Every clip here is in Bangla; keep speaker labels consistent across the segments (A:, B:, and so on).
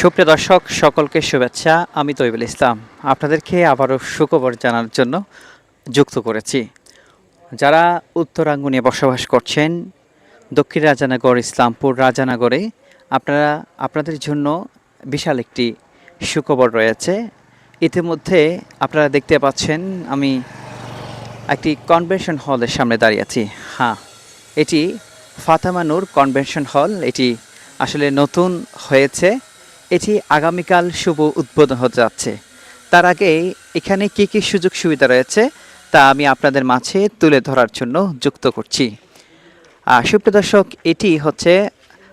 A: সুপ্রিয় দর্শক, সকলকে শুভেচ্ছা। আমি তৈবুল ইসলাম। আপনাদেরকে আবারও সুখবর জানার জন্য যুক্ত করেছি। যারা উত্তরাঙ্গনে বসবাস করছেন, দক্ষিণ রাজানগর, ইসলামপুর রাজানগরে, আপনারা, আপনাদের জন্য বিশাল একটি সুখবর রয়েছে। ইতিমধ্যে আপনারা দেখতে পাচ্ছেন, আমি একটি কনভেনশন হলের সামনে দাঁড়িয়ে আছি। হ্যাঁ এটি ফাতামানুর কনভেনশন হল। এটি আসলে নতুন হয়েছে। এটি আগামীকাল শুভ উদ্বোধন হতে যাচ্ছে। তার আগে এখানে কী কী সুযোগ সুবিধা রয়েছে তা আমি আপনাদের মাঝে তুলে ধরার জন্য যুক্ত করছি। সুপ্রিয় দর্শক, এটি হচ্ছে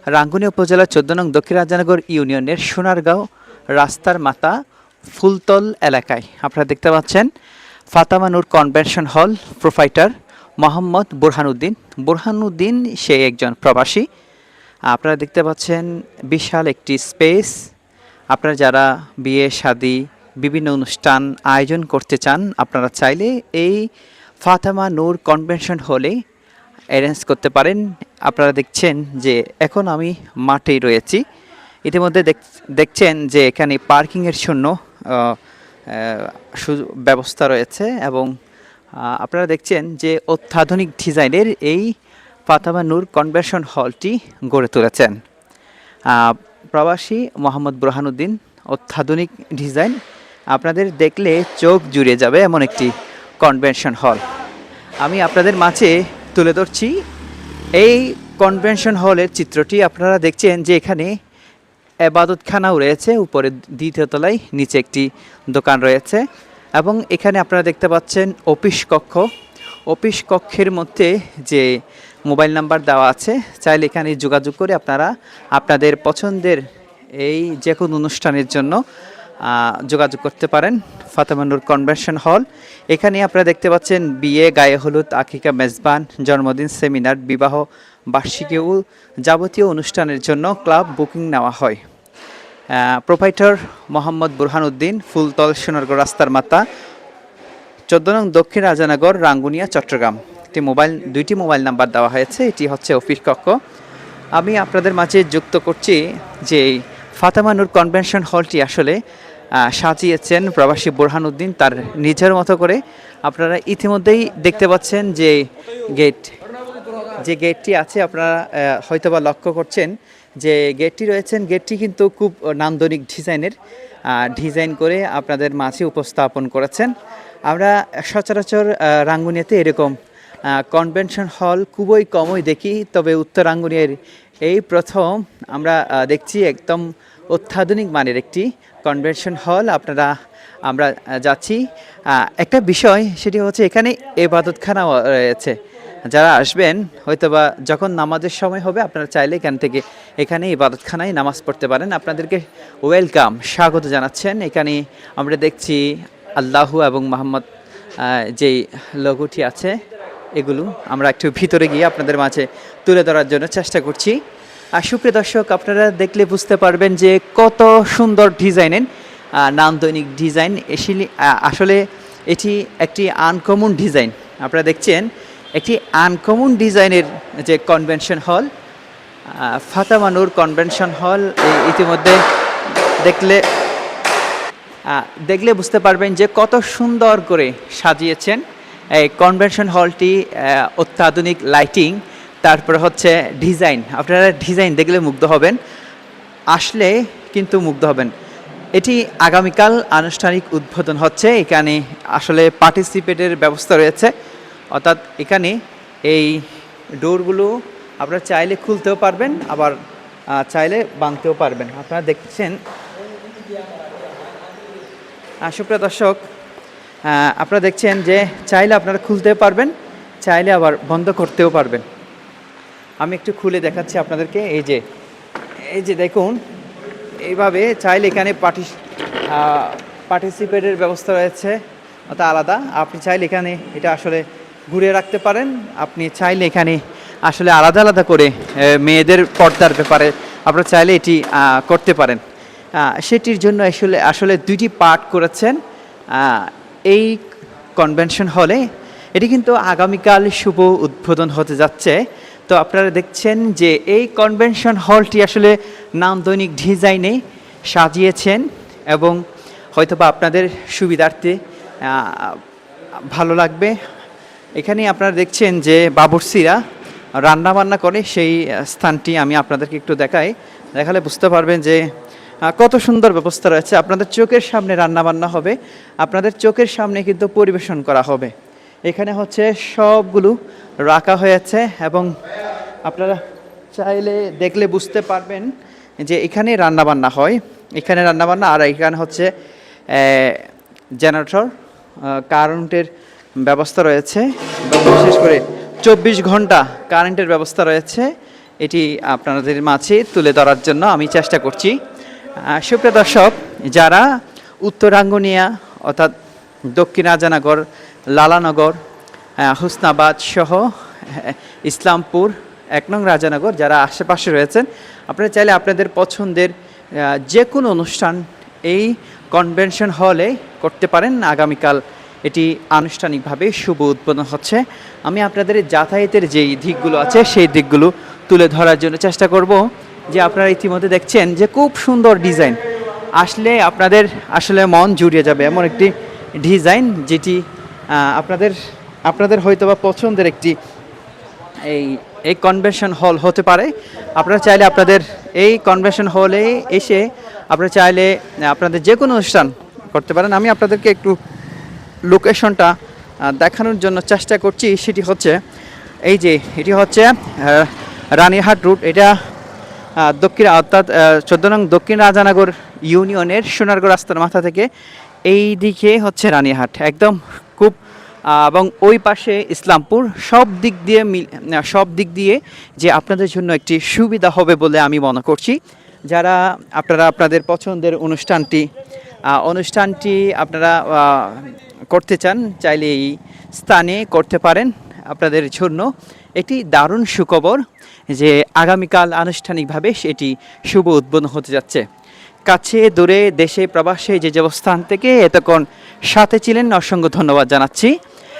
A: রাঙ্গুনি উপজেলা চোদ্দ নং দক্ষিণ রাজানগর ইউনিয়নের সোনারগাঁও রাস্তার মাতা ফুলতল এলাকায়। আপনারা দেখতে পাচ্ছেন ফাতামানুর কনভেনশন হল প্রোফাইটার মোহাম্মদ বুরহানুদ্দিন। বুরহানুদ্দিন, সে একজন প্রবাসী। আপনারা দেখতে পাচ্ছেন বিশাল একটি স্পেস। আপনারা যারা বিয়ে, শাদি, বিভিন্ন অনুষ্ঠান আয়োজন করতে চান, আপনারা চাইলে এই Fatema Noor convention hall arrange করতে পারেন। আপনারা দেখছেন যে এখন আমি মাঠেই রয়েছি। ইতিমধ্যে দেখ- দেখছেন যে এখানে পার্কিংয়ের জন্য ব্যবস্থা রয়েছে এবং আপনারা দেখছেন যে অত্যাধুনিক ডিজাইনের এই ফাতেমা নূর কনভেনশন হলটি গড়ে তুলেছেন। প্রবাসী মোহাম্মদ বুরহানুদ্দিন, অত্যাধুনিক ডিজাইন। আপনাদের দেখলে চোখ জুড়ে যাবে এমন একটি কনভেনশন হল। আমি আপনাদের মাঝে তুলে ধরছি এই কনভেনশন হলের চিত্রটি। আপনারা দেখছেন যে এখানে এবাদতখানাও রয়েছে, উপরে দ্বিতীয় তলায় নিচে একটি দোকান রয়েছে এবং এখানে আপনারা দেখতে পাচ্ছেন অফিস কক্ষ। অফিস কক্ষের মধ্যে যে মোবাইল নাম্বার দেওয়া আছে। চাইলে এখানে যোগাযোগ করে আপনারা আপনাদের পছন্দের এই যে কোনো অনুষ্ঠানের জন্য যোগাযোগ করতে পারেন। ফাতেমানুর কনভেনশন হল। এখানে আপনারা দেখতে পাচ্ছেন বিয়ে, গায়ে হলুদ, আকিকা মেজবান, জন্মদিন, সেমিনার, বিবাহ, বার্ষিকী ও যাবতীয় অনুষ্ঠানের জন্য ক্লাব বুকিং নেওয়া হয়। প্রোপাইটার মোহাম্মদ বুরহানুদ্দিন ফুলতল সোনারগড় রাস্তার মাতা, চোদ্দ নং দক্ষিণ রাজানগর, রাঙ্গুনিয়া, চট্টগ্রাম। একটি মোবাইল, দুইটি মোবাইল নাম্বার দেওয়া হয়েছে। এটি হচ্ছে অফিস কক্ষ। আমি আপনাদের মাঝে যুক্ত করছি যে ফাতেমানুর কনভেনশন হলটি আসলে সাজিয়েছেন প্রবাসী বুরহানুদ্দিন তার নিজের মতো করে। আপনারা ইতিমধ্যেই দেখতে পাচ্ছেন যে গেট, যে গেটটি আছে, আপনারা হয়তোবা লক্ষ্য করছেন যে গেটটি রয়েছেন গেটটি কিন্তু খুব নান্দনিক ডিজাইনের ডিজাইন করে আপনাদের মাঝে উপস্থাপন করেছেন। আমরা সচরাচর রাঙ্গুনিয়াতে এরকম কনভেনশন হল খুবই কমই দেখি, তবে উত্তর রাঙ্গুনিয়ার এই প্রথম আমরা দেখছি একদম অত্যাধুনিক মানের একটি কনভেনশন হল আপনারা, আমরা যাচ্ছি। একটা বিষয়, সেটি হচ্ছে এখানে এবাদতখানাও রয়েছে। যারা আসবেন, হয়তোবা যখন নামাজের সময় হবে, আপনারা চাইলে এখান থেকে এখানে ইবাদতখানায় নামাজ পড়তে পারেন। আপনাদেরকে ওয়েলকাম স্বাগত জানাচ্ছেন। এখানে আমরা দেখছি আল্লাহু এবং মোহাম্মদ যেই লঘুটি আছে এগুলো আমরা একটু ভিতরে গিয়ে আপনাদের মাঝে তুলে ধরার জন্য চেষ্টা করছি। আর সুপ্রিয় দর্শক, আপনারা দেখলে বুঝতে পারবেন যে কত সুন্দর ডিজাইনের নান্দনিক ডিজাইন। এসিলি আসলে এটি একটি আনকমন ডিজাইন। আপনারা দেখছেন, একটি আনকমন ডিজাইনের যে কনভেনশন হল ফাতামানুর কনভেনশন হল। ইতিমধ্যে দেখলে দেখলে বুঝতে পারবেন যে কত সুন্দর করে সাজিয়েছেন। এই কনভেনশন হলটি অত্যাধুনিক লাইটিং তারপর হচ্ছে ডিজাইন আপনারা ডিজাইন দেখলে মুগ্ধ হবেন। আসলে কিন্তু মুগ্ধ হবেন। এটি আগামীকাল আনুষ্ঠানিক উদ্বোধন হচ্ছে। এখানে আসলে পার্টিসিপেটের ব্যবস্থা রয়েছে। অর্থাৎ এখানে এই ডোরগুলো আপনারা চাইলে খুলতেও পারবেন, আবার চাইলে ভাঙতেও পারবেন। আপনারা দেখছেন? সুপ্রিয় দর্শক আপনারা দেখছেন যে চাইলে আপনারা খুলতেও পারবেন, চাইলে আবার বন্ধ করতেও পারবেন। আমি একটু খুলে দেখাচ্ছি আপনাদেরকে, এই যে এই যে দেখুন, এইভাবে চাইলে এখানে পার্টি পার্টিসিপেটের ব্যবস্থা রয়েছে, ওটা আলাদা। আপনি চাইলে এখানে এটা আসলে ঘুরে রাখতে পারেন, আপনি চাইলে এখানে আসলে আলাদা আলাদা করে মেয়েদের পর্দার ব্যাপারে আপনারা চাইলে এটি করতে পারেন। সেটির জন্য আসলে আসলে দুইটি পার্ট করেছেন। এই কনভেনশন হলে এটি কিন্তু আগামীকাল শুভ উদ্বোধন হতে যাচ্ছে। তো আপনারা দেখছেন যে এই কনভেনশন হলটি আসলে নান্দনিক ডিজাইনে সাজিয়েছেন এবং হয়তোবা আপনাদের সুবিধার্থে ভালো লাগবে। এখানে আপনারা দেখছেন যে বাবুর্চিরা রান্না বান্না করে সেই স্থানটি আমি আপনাদেরকে একটু দেখাই। দেখালে বুঝতে পারবেন যে কত সুন্দর ব্যবস্থা রয়েছে। আপনাদের চোখের সামনে রান্না বান্না হবে। আপনাদের চোখের সামনে কিন্তু পরিবেশন করা হবে। এখানে হচ্ছে সবগুলো রাখা হয়েছে এবং আপনারা চাইলে দেখলে বুঝতে পারবেন যে এখানে রান্না বান্না হয়। এখানে রান্না বান্না আর এখানে হচ্ছে জেনারেটর কারেন্টের ব্যবস্থা রয়েছে। বিশেষ করে চব্বিশ ঘণ্টা কারেন্টের ব্যবস্থা রয়েছে। এটি আপনাদের মাঝে তুলে ধরার জন্য আমি চেষ্টা করছি। সুপ্রিয় দর্শক, যারা উত্তরাঙ্গনিয়া অর্থাৎ দক্ষিণ রাজানগর লালানগর হুসনাবাদ সহ ইসলামপুর, এক নং রাজানগর যারা আশেপাশে রয়েছেন, আপনারা চাইলে আপনাদের পছন্দের যে কোনো অনুষ্ঠান এই কনভেনশন হলে করতে পারেন। আগামীকাল এটি আনুষ্ঠানিকভাবে শুভ উদ্বোধন হচ্ছে। আমি আপনাদের যাতায়াতের যেই দিকগুলো আছে, সেই দিকগুলো তুলে ধরার জন্য চেষ্টা করব। যে আপনারা ইতিমধ্যে দেখছেন যে খুব সুন্দর ডিজাইন। আসলে আপনাদের আসলে মন জুড়িয়ে যাবে এমন একটি ডিজাইন যেটি আপনাদের আপনাদের হয়তোবা পছন্দের একটি, এই এই কনভেনশন হল হতে পারে। আপনারা চাইলে আপনাদের এই কনভেনশন হলে এসে আপনারা চাইলে আপনাদের যে কোনো অনুষ্ঠান করতে পারেন। আমি আপনাদেরকে একটু লোকেশনটা দেখানোর জন্য চেষ্টা করছি। সেটি হচ্ছে, এই যে, এটি হচ্ছে রানীহাট রুট এটা দক্ষিণ, অর্থাৎ চোদ্দ নং দক্ষিণ রাজানগর ইউনিয়নের সোনারগড় রাস্তার মাথা থেকে এই দিকে হচ্ছে রানীহাট। একদম খুব এবং ওই পাশে ইসলামপুর, সব দিক দিয়ে সব দিক দিয়ে যে আপনাদের জন্য একটি সুবিধা হবে বলে আমি মনে করছি। যারা, আপনারা আপনাদের পছন্দের অনুষ্ঠানটি অনুষ্ঠানটি আপনারা করতে চান, চাইলে এই স্থানে করতে পারেন। আপনাদের জন্য একটি দারুণ সুখবর। যে আগামীকাল আনুষ্ঠানিকভাবে সেটি শুভ উদ্বোধন হতে যাচ্ছে। কাছে, দূরে, দেশে, প্রবাসে যে যে অবস্থান থেকে এতক্ষণ সাথে ছিলেন, অসংখ্য ধন্যবাদ জানাচ্ছি।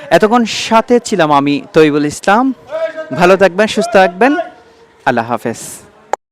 A: এতক্ষণ সাথে ছিলাম আমি তৈবুল ইসলাম। ভালো থাকবেন, সুস্থ থাকবেন। আল্লাহ হাফেজ।